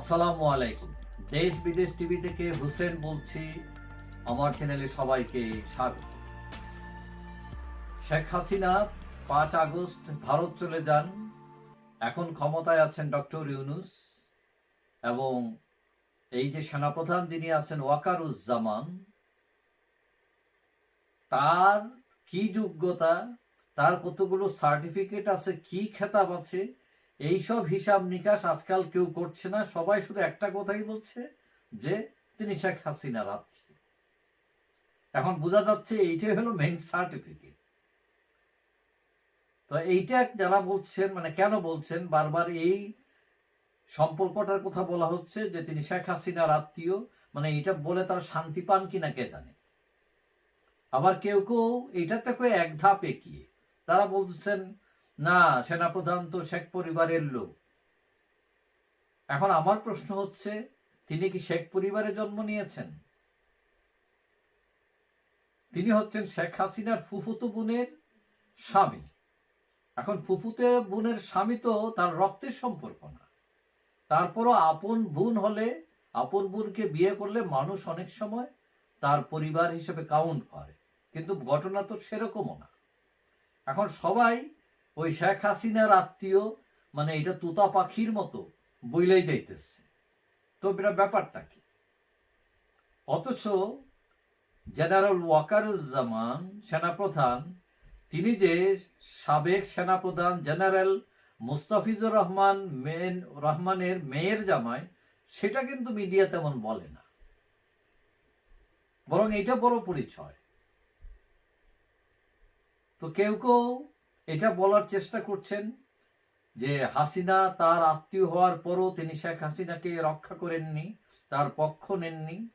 আসসালামু আলাইকুম। দেশ বিদেশ টিভি থেকে হুসেন বলছি, আমার চ্যানেলে সবাইকে স্বাগত। শেখ হাসিনা পাঁচ আগস্ট ভারত চলে যান। এখন ক্ষমতায় আছেন ডক্টর ইউনুস এবং এই যে সেনাপ্রধান যিনি আছেন ওয়াকারুজ্জামান, তার কি যোগ্যতা, তার কতগুলো সার্টিফিকেট আছে, কি খেতাব আছে এইসব হিসাব নিকাশ আজকাল কেউ করছে না। সবাই শুধু একটা কথাই বলছে যে, তিনি শেখ হাসিনার আত্মীয় এখন বোঝা যাচ্ছে এইটাই হলো মেইন সার্টিফিকেট তো এইটা যারা বলছেন মানে কেন বলছেন, বারবার এই সম্পর্কটার কথা বলা হচ্ছে যে, তিনি শেখ হাসিনার আত্মীয় মানে এটা বলে তার শান্তি পান কিনা কে জানে। আবার কেউ কেউ এটাতে করে এক ধাপ এগিয়ে। তারা বলছেন না, সেনাপ্রধান তো শেখ পরিবারের লোক। এখন আমার প্রশ্ন হচ্ছে, তিনি কি শেখ পরিবারে জন্ম নিয়েছেন? তিনি হচ্ছেন শেখ হাসিনার ফুফুতো বোনের স্বামী। এখন ফুফুতে বোনের স্বামী তো তার রক্তের সম্পর্ক না। তারপরও আপন বোন হলে, আপন বোনকে বিয়ে করলে মানুষ অনেক সময় তার পরিবার হিসেবে কাউন্ট করে। কিন্তু ঘটনা তো সেরকমও না। এখন সবাই ওই শেখ হাসিনার আত্মীয় মানে এটা তুতা পাখির মতো বইলেই যাইতেছে। তো এটা ব্যাপারটা কি? অথচ জেনারেল ওয়াকারুজ্জামান সেনাপ্রধান, তিনি যে সাবেক সেনাপ্রধান জেনারেল মুস্তাফিজুর রহমান মেন, রহমানের মেয়ের জামাই, সেটা কিন্তু মিডিয়া তেমন বলে না। বরং এটা বড় পরিচয়। তো কেউ কেউ এটা বলার চেষ্টা করছেন যে হাসিনা তার আত্মীয় হওয়ার পরও তিনি শেখ হাসিনাকে রক্ষা করেননি, তার পক্ষ নেননি।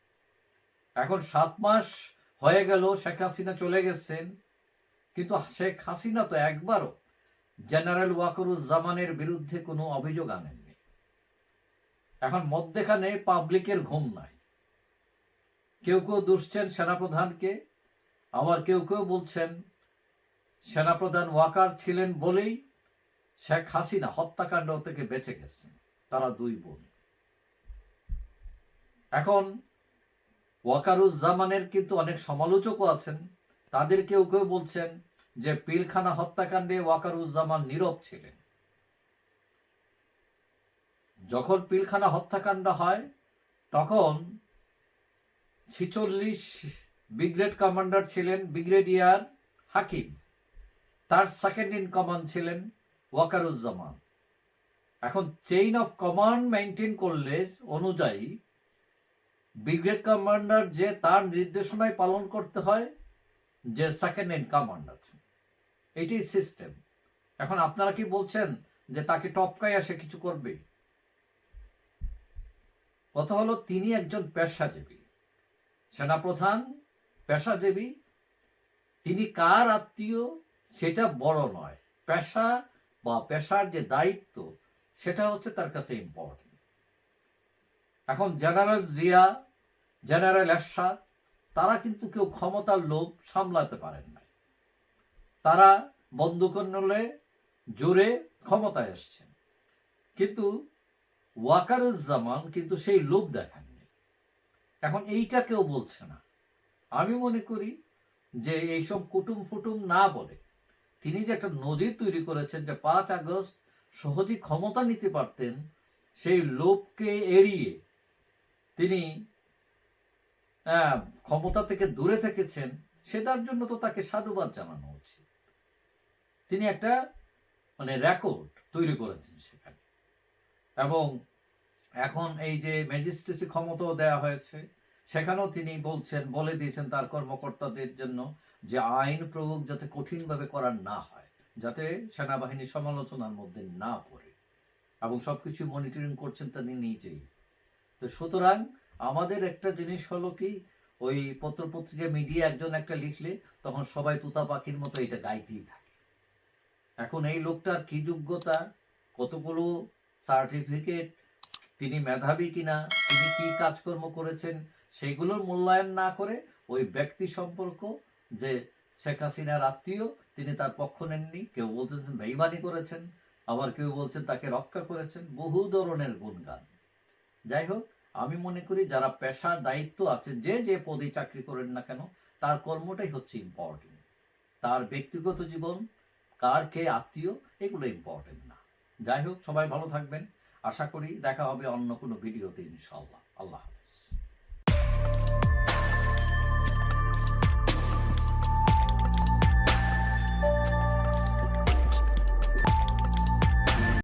এখন সাত মাস হয়ে গেল, শেখ হাসিনা চলে গেছেন। কিন্তু শেখ হাসিনা তো একবারও জেনারেল ওয়াকরুজ্জামানের বিরুদ্ধে কোনো অভিযোগ আনেননি। এখন মধ্যেখানে পাবলিকের ঘুম নাই। কেউ কেউ দুষছেন সেনাপ্রধানকে, আবার কেউ কেউ বলছেন সেনাপ্রধান ওয়াকার ছিলেন বলেই শেখ হাসিনা হত্যাকাণ্ড থেকে বেঁচে গেছেন, তারা দুই বোন। এখন ওয়াকারুজ্জামানের কিন্তু অনেক সমালোচকও আছেন তাদের কেউ কেউ বলছেন যে পিলখানা হত্যাকাণ্ডে ওয়াকারুজ্জামান নীরব ছিলেন। যখন পিলখানা হত্যাকাণ্ড হয়, তখন ছিচল্লিশ ব্রিগেড কমান্ডার ছিলেন ব্রিগেডিয়ার হাকিম। তার সেকেন্ড ইন কমান্ড ছিলেন ওয়াকারুজ্জামান। এখন চেইন অফ কমান্ড মেনটেন করলে অনুযায়ী ব্রিগেড কমান্ডার যে তার নির্দেশনায় পালন করতে হয়, যে সেকেন্ড ইন কমান্ড আছে। এটাই সিস্টেম এখন আপনারা কি বলছেন যে তাকে টপকায় সে কিছু করবে? কথা হলো তিনি একজন পেশাজীবী। সেনাপ্রধান, পেশাজীবী। তিনি কার আত্মীয় সেটা বড় নয়। পেশা বা পেশার যে দায়িত্ব, সেটা হচ্ছে তার কাছে ইম্পর্টেন্ট এখন জেনারেল জিয়া, জেনারেল এরশাদ, তারা কিন্তু কেউ ক্ষমতার লোভ সামলাতে পারেন নাই। তারা বন্দুকন্নলে জোরে ক্ষমতায় এসছেন। কিন্তু ওয়াকারুজ্জামান কিন্তু সেই লোভ দেখাননি। এখন এইটা কেউ বলছে না। আমি মনে করি যে এইসব কুটুম ফুটুম না বলে তিনি যে একটা নজির তৈরি করেছেন যে পাঁচ আগস্ট সহজেই ক্ষমতা নিতে পারতেন, সেই লোভকে এড়িয়ে তিনি ক্ষমতা থেকে দূরে থেকেছেন, সেটার জন্য তো তাকে সাধুবাদ জানানো উচিত। তিনি একটা মানে রেকর্ড তৈরি করেছেন সেখানে। এবং এখন এই যে ম্যাজিস্ট্রেসি ক্ষমতাও দেওয়া হয়েছে, সেখানেও তিনি বলছেন, বলে দিয়েছেন তার কর্মকর্তাদের জন্য যে আইন প্রয়োগ যাতে কঠিনভাবে করার না হয়, যাতে সেনাবাহিনী সমালোচনার মধ্যে না পড়ে, এবং সবকিছু মনিটরিং করছেন তিনি নিজেই। তো সুতরাং আমাদের একটা জিনিস হলো কি, ওই পত্রপত্রিকা মিডিয়া একজন একটা লিখলে তখন সবাই তুতা পাখির মতো এটা গাইতেই থাকে। এখন এই লোকটার কি যোগ্যতা, কতগুলো সার্টিফিকেট তিনি মেধাবী কিনা, তিনি কি কাজকর্ম করেছেন, সেইগুলোর মূল্যায়ন না করে ওই ব্যক্তি সম্পর্ক যে শেখ হাসিনার আত্মীয়, তিনি তার পক্ষ নেননি, কেউ বলতেছেন বেইমানি করেছেন, আবার কেউ বলছেন তাকে রক্ষা করেছেন, বহু ধরনের গুণগান। যাই হোক, আমি মনে করি যারা পেশার দায়িত্ব আছে, যে যে পদে চাকরি করেন না কেন, তার কর্মটাই হচ্ছে ইম্পর্টেন্ট তার ব্যক্তিগত জীবন, কার কে আত্মীয়, এগুলো ইম্পর্টেন্ট না। যাই হোক, সবাই ভালো থাকবেন। আশা করি দেখা হবে অন্য কোনো ভিডিওতে ইনশাল্লাহ আল্লাহ হাফিজ।